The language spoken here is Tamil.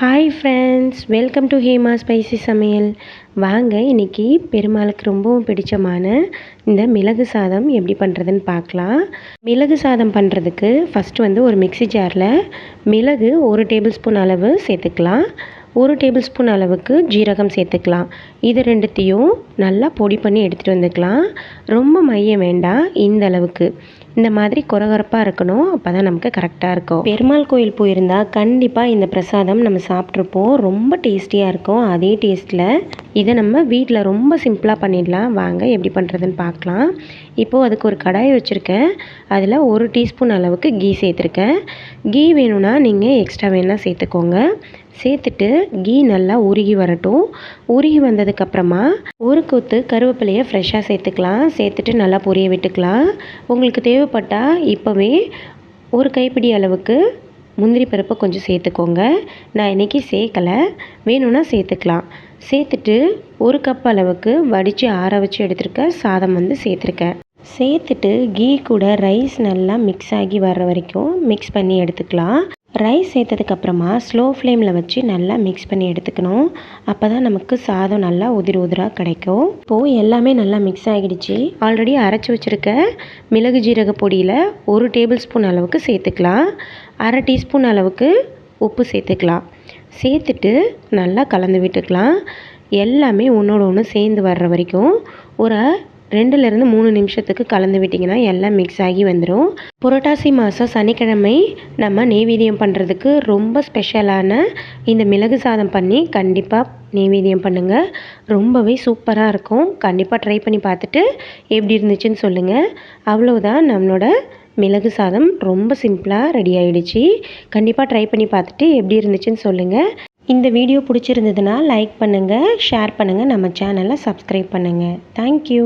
Hi friends welcome to Hema spicy சமையல் வாங்க இன்றைக்கி பெருமாளுக்கு ரொம்பவும் பிடிச்சமான இந்த மிளகு சாதம் எப்படி பண்ணுறதுன்னு பார்க்கலாம். மிளகு சாதம் பண்ணுறதுக்கு ஃபஸ்ட்டு வந்து ஒரு மிக்சி ஜாரில் மிளகு ஒரு டேபிள் ஸ்பூன் அளவு சேர்த்துக்கலாம். ஒரு டேபிள் ஸ்பூன் அளவுக்கு ஜீரகம் சேர்த்துக்கலாம். இது ரெண்டுத்தையும் நல்லா பொடி பண்ணி எடுத்துகிட்டு வந்துக்கலாம். ரொம்ப மையம் வேண்டாம் இந்த அளவுக்கு. இந்த மாதிரி குறகுறப்பாக இருக்கணும் அப்போ தான் நமக்கு கரெக்டாக இருக்கும். பெருமாள் கோயில் போயிருந்தால் கண்டிப்பாக இந்த பிரசாதம் நம்ம சாப்பிட்ருப்போம் ரொம்ப டேஸ்டியாக இருக்கும் அதே டேஸ்ட்டில் இதை நம்ம வீட்டில் ரொம்ப சிம்பிளாக பண்ணிடலாம். வாங்க எப்படி பண்ணுறதுன்னு பார்க்கலாம். இப்போது அதுக்கு ஒரு கடாய் வச்சுருக்கேன். அதில் ஒரு டீஸ்பூன் அளவுக்கு கீ சேர்த்துருக்கேன். கீ வேணும்னா நீங்கள் எக்ஸ்ட்ரா வேணால் சேர்த்துக்கோங்க. சேர்த்துட்டு கீ நல்லா உருகி வரட்டும். உருகி வந்ததுக்கப்புறமா ஒரு கொத்து கருவேப்பிலையை ஃப்ரெஷ்ஷாக சேர்த்துக்கலாம். சேர்த்துட்டு நல்லா பொரிய விட்டுக்கலாம். உங்களுக்கு தேவைப்பட்டால் இப்போவே ஒரு கைப்பிடி அளவுக்கு முந்திரி பருப்பை கொஞ்சம் சேர்த்துக்கோங்க. நான் இன்றைக்கி சேர்க்கலை. வேணும்னா சேர்த்துக்கலாம். சேர்த்துட்டு ஒரு கப் அளவுக்கு வடித்து ஆற வச்சு எடுத்துருக்க சாதம் வந்து சேர்த்துருக்கேன். சேர்த்துட்டு கீ கூட ரைஸ் நல்லா மிக்ஸ் ஆகி வர்ற வரைக்கும் மிக்ஸ் பண்ணி எடுத்துக்கலாம். ரைஸ் சேர்த்ததுக்கப்புறமா ஸ்லோ ஃப்ளேமில் வச்சு நல்லா மிக்ஸ் பண்ணி எடுத்துக்கணும். அப்போ தான் நமக்கு சாதம் நல்லா உதிர் உதிராக கிடைக்கும். இப்போது எல்லாமே நல்லா மிக்ஸ் ஆகிடுச்சு. ஆல்ரெடி அரைச்சி வச்சுருக்க மிளகு ஜீரக பொடியில் ஒரு டேபிள் ஸ்பூன் அளவுக்கு சேர்த்துக்கலாம். அரை டீஸ்பூன் அளவுக்கு உப்பு சேர்த்துக்கலாம். சேர்த்துட்டு நல்லா கலந்து விட்டுக்கலாம். எல்லாமே ஒன்றோட ஒன்று சேர்ந்து வர்ற வரைக்கும் ஒரு ரெண்டுலேருந்து மூணு நிமிஷத்துக்கு கலந்து விட்டிங்கன்னா எல்லாம் மிக்ஸ் ஆகி வந்துடும் புரட்டாசி மாதம் சனிக்கிழமை நம்ம நெய்வேதியம் பண்ணுறதுக்கு ரொம்ப ஸ்பெஷலான இந்த மிளகு சாதம் பண்ணி கண்டிப்பாக நெய்வேதியம் பண்ணுங்கள் ரொம்பவே சூப்பராக இருக்கும். கண்டிப்பாக ட்ரை பண்ணி பார்த்துட்டு எப்படி இருந்துச்சுன்னு சொல்லுங்கள் அவ்வளோதான் நம்மளோட மிளகு சாதம் ரொம்ப சிம்பிளாக ரெடி ஆகிடுச்சு கண்டிப்பாக ட்ரை பண்ணி பார்த்துட்டு எப்படி இருந்துச்சுன்னு சொல்லுங்கள் இந்த வீடியோ பிடிச்சிருந்ததுன்னா லைக் பண்ணுங்கள் ஷேர் பண்ணுங்கள் நம்ம சேனலை சப்ஸ்கிரைப் பண்ணுங்கள் தேங்க்யூ